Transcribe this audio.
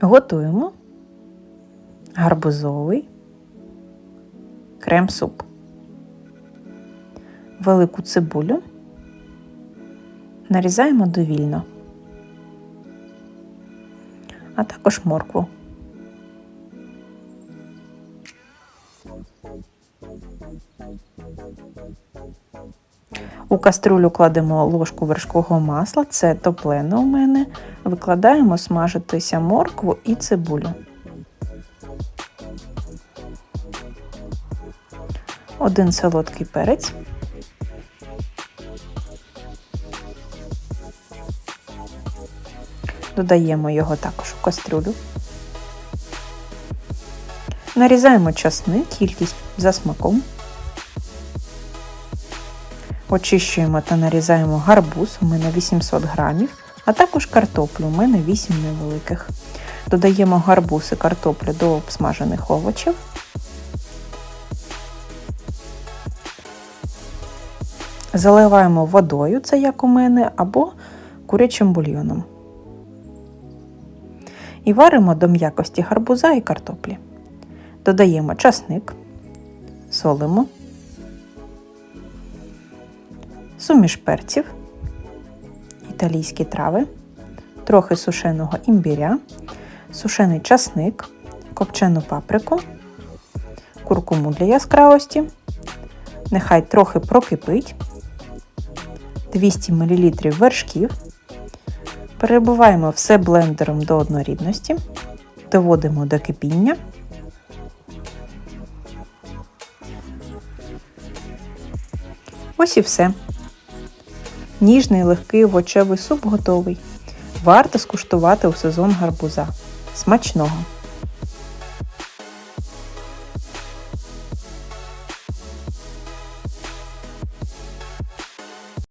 Готуємо гарбузовий крем-суп. Велику цибулю нарізаємо довільно, а також моркву. У каструлю кладемо ложку вершкового масла, це топлене у мене. Викладаємо смажитися моркву і цибулю. Один солодкий перець. Додаємо його також у кастрюлю. Нарізаємо часник, кількість за смаком. Очищуємо та нарізаємо гарбуз, у мене 800 грамів, а також картоплю, у мене 8 невеликих. Додаємо гарбуз і картоплю до обсмажених овочів. Заливаємо водою, це як у мене, або курячим бульйоном. І варимо до м'якості гарбуза і картоплі. Додаємо часник, солимо, суміш перців, італійські трави, трохи сушеного імбіря, сушений часник, копчену паприку, куркуму для яскравості. Нехай трохи прокипить, 200 мл вершків. Перебиваємо все блендером до однорідності, доводимо до кипіння. Ось і все. Ніжний легкий овочевий суп готовий. Варто скуштувати у сезон гарбуза. Смачного!